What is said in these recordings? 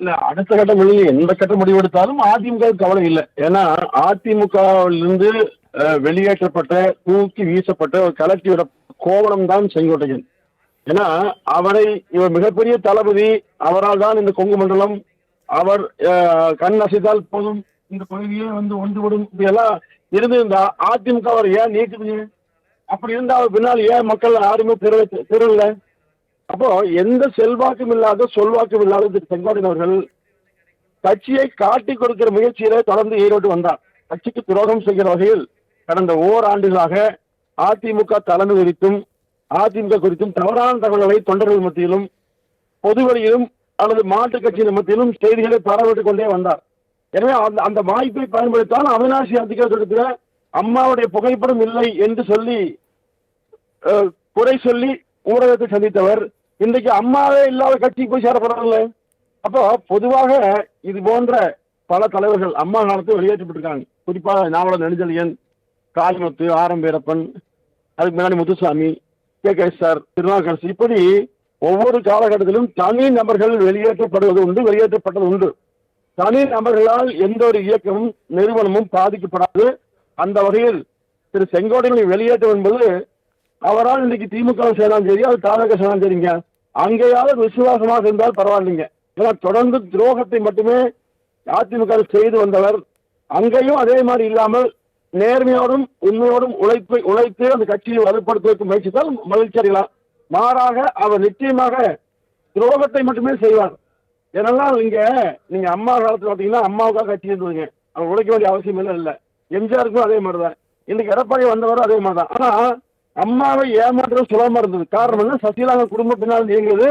இல்ல அடுத்த கட்ட முடிவு எந்த கட்ட முடிவெடுத்தாலும் அதிமுக கவலை இல்லை. ஏன்னா அதிமுகவிலிருந்து வெளியேற்றப்பட்ட தூக்கி வீசப்பட்ட ஒரு கலட்டி விட கோவணம் தான் செங்கோட்டையன். ஏன்னா அவரை இவர் மிகப்பெரிய தளபதி அவரால் தான் இந்த கொங்கு மண்டலம் அவர் கண் அசைத்தால் போதும் இந்த பகுதியே வந்து ஒன்றுபடும் இப்படி எல்லாம் இருந்திருந்தா அதிமுக அவர் ஏன் நீக்குதுங்க? அப்படி இருந்தா அவர் பின்னால் ஏன் மக்கள் யாருமே பெற பெறல அப்போ எந்த செல்வாக்கும் இல்லாத சொல்வாக்கும் இல்லாத திரு செங்கோட்டையன் அவர்கள் கட்சியை காட்டி கொடுக்கிற முயற்சியில தொடர்ந்து ஈரோடு வந்தார். கட்சிக்கு துரோகம் செய்கிற வகையில் கடந்த ஓராண்டுகளாக அதிமுக தலைமை குறித்தும் அதிமுக குறித்தும் தவறான தகவல்களை தொண்டர்கள் மத்தியிலும் பொதுவெளியிலும் அல்லது மாற்றுக் கட்சியின் மத்தியிலும் செய்திகளை பரவிட்டுக் கொண்டே வந்தார். எனவே அந்த அந்த வாய்ப்பை பயன்படுத்தால் அவினாசி அதிகாரத்தில் அம்மாவுடைய புகைப்படம் இல்லை என்று சொல்லி குறை சொல்லி ஊடகத்தை சந்தித்தவர் இன்றைக்கு அம்மாவே இல்லாத கட்சிக்கு போய் சேரப்படுறாங்கல்ல அப்போ பொதுவாக இது போன்ற பல தலைவர்கள் அம்மா காலத்தை வெளியேற்றப்பட்டிருக்காங்க குறிப்பாக நாவலர் நெடுஞ்செழியன் காளிமுத்து ஆரம் வீரப்பன் அதுக்கு முன்னாடி Muthusamy K K sir Thirunavukkarasu இப்படி ஒவ்வொரு காலகட்டத்திலும் தனி நபர்கள் வெளியேற்றப்படுவது உண்டு வெளியேற்றப்பட்டது உண்டு. தனி நபர்களால் எந்த ஒரு இயக்கமும் நிறுவனமும் பாதிக்கப்படாது. அந்த வகையில் திரு செங்கோட்டையனை வெளியேற்றம் என்பது அவரால் இன்னைக்கு திமுக செய்யலாம் சரி அது தாவக செய்யலாம் சரிங்க. அங்கேயாவது விசுவாசமாக இருந்தால் பரவாயில்லைங்க. ஏன்னா தொடர்ந்து துரோகத்தை மட்டுமே அதிமுக செய்து வந்தவர். அங்கேயும் அதே மாதிரி இல்லாமல் நேர்மையோடும் உண்மையோடும் உழைப்பை உழைத்து அந்த கட்சியை வலுப்படுத்துவதற்கு முயற்சித்தால் மகிழ்ச்சி அடையலாம். மாறாக அவர் நிச்சயமாக துரோகத்தை மட்டுமே செய்வார். ஏனெல்லாம் இங்க நீங்க அம்மா காலத்துல பாத்தீங்கன்னா அம்மாவுக்காக கட்சி இருந்ததுங்க. அவர் உழைக்க வேண்டிய அவசியம் இல்லை. இல்ல எம்ஜிஆருக்கும் அதே மாதிரி தான் இன்னைக்கு எடப்பாடி வந்தவரும் அதே மாதிரி தான் ஆனா அம்மாவை ஏமாற்றது சுலபமா இருந்தது. காரணம் என்ன? சசிகலா குடும்ப பின்னால் இயங்குது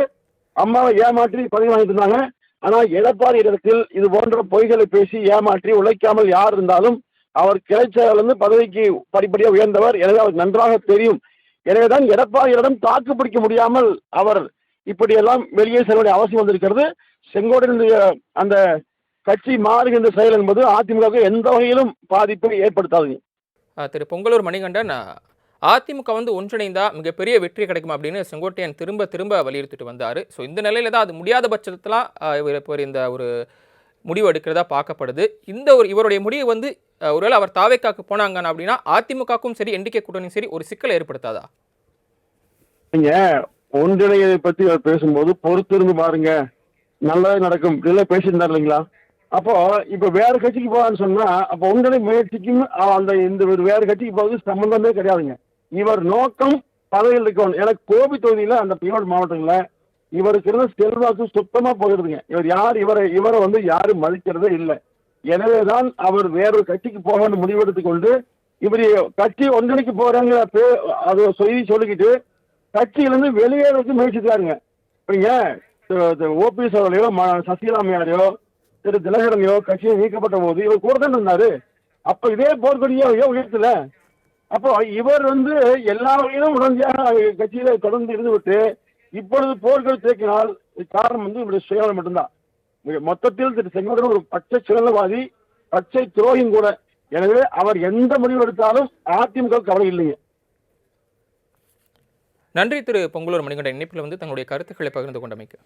அம்மாவை ஏமாற்றி பதவி வாங்கிட்டு இருந்தாங்க. ஆனா எடப்பாடி இடத்தில் இது போன்ற பொய்களை பேசி ஏமாற்றி உழைக்காமல் யார் இருந்தாலும் அவர் கிளைச்சலிருந்து பதவிக்கு படிப்படியாக உயர்ந்தவர். எனவே அவருக்கு நன்றாக தெரியும். எனவேதான் எடப்பாடியிடம் தாக்கு பிடிக்க முடியாமல் அவர் இப்படியெல்லாம் வெளியே செல்ல வேண்டிய அவசியம் வந்திருக்கிறது. செங்கோட்டையினுடைய அந்த கட்சி மாறுகின்ற செயல் என்பது அதிமுகவுக்கு எந்த வகையிலும் பாதிப்பை ஏற்படுத்தாது. திரு பொங்கலூர் மணிகண்டன் அதிமுக வந்து ஒன்றிணைந்தா மிகப்பெரிய வெற்றி கிடைக்கும் அப்படின்னு செங்கோட்டையன் திரும்ப திரும்ப வலியுறுத்திட்டு வந்தார். ஸோ இந்த நிலையில தான் அது முடியாத பட்சத்தில் இவர் இப்போ இந்த ஒரு முடிவு எடுக்கிறதா பார்க்கப்படுது. இந்த ஒரு இவருடைய முடிவு வந்து ஒருவேளை அவர் தாவேக்காக்கு போனாங்கன்னு அப்படின்னா அதிமுகவுக்கும் சரி என்டிகே கூட்டணியும் சரி ஒரு சிக்கலை ஏற்படுத்தாதா? நீங்க ஒன்றிணையை பத்தி அவர் பேசும்போது பொறுத்திருந்து பாருங்க. நல்லது நடக்கும். இப்படிலாம் பேசியிருந்தார் இல்லைங்களா? அப்போ இப்ப வேற கட்சிக்கு போவான்னு சொன்னா அப்போ ஒன்றிணை முயற்சிக்கும் அந்த இந்த ஒரு வேற கட்சிக்கு போவது சம்பந்தமே கிடையாதுங்க. இவர் நோக்கம் பதவியில் இருக்கணும். எனக்கு கோபி தொகுதியில் அந்த ஈரோடு மாவட்டங்கள்ல. இவருக்கு இருந்த செல்வாக்கு சுத்தமா போயிடுதுங்க இவர் யார்? இவரை இவரை வந்து யாரும் மதிக்கிறதே இல்லை. எனவேதான் அவர் வேறொரு கட்சிக்கு போகணும்னு முடிவெடுத்து கொண்டு இவர் கட்சி ஒன்றிணைக்கு போறாங்கிற பே- அது செய்தி சொல்லிக்கிட்டு கட்சியிலிருந்து வெளியேறதுக்கு முயற்சித்தாருங்க நீங்க ஓபிஎஸ் அவர்களையோ ம- திரு திலகரனையோ கட்சியை நீக்கப்பட்ட போது இவர் கூட தான் இருந்தாரு. அப்ப இதே போர்க்கொடியோ ஐயோ உயர்த்தல? அப்போ இவர் வந்து எல்லா வகையிலும் உடனடியாக கட்சியில தொடர்ந்து இருந்துவிட்டு இப்பொழுது போர்கள் தேக்கினால் காரணம் வந்து இவருடைய சுயநலம் மட்டும்தான். மொத்தத்தில் திரு செங்கோடன் ஒரு பச்சை சுயநலவாதி பச்சை துரோகியும் கூட. எனவே அவர் எந்த முடிவு எடுத்தாலும் அதிமுக கவலை இல்லைங்க. நன்றி திரு பொங்கலூர் மணிகண்டன். இணைப்பில் வந்து தங்களுடைய கருத்துக்களை பகிர்ந்து கொண்டமைக்கு.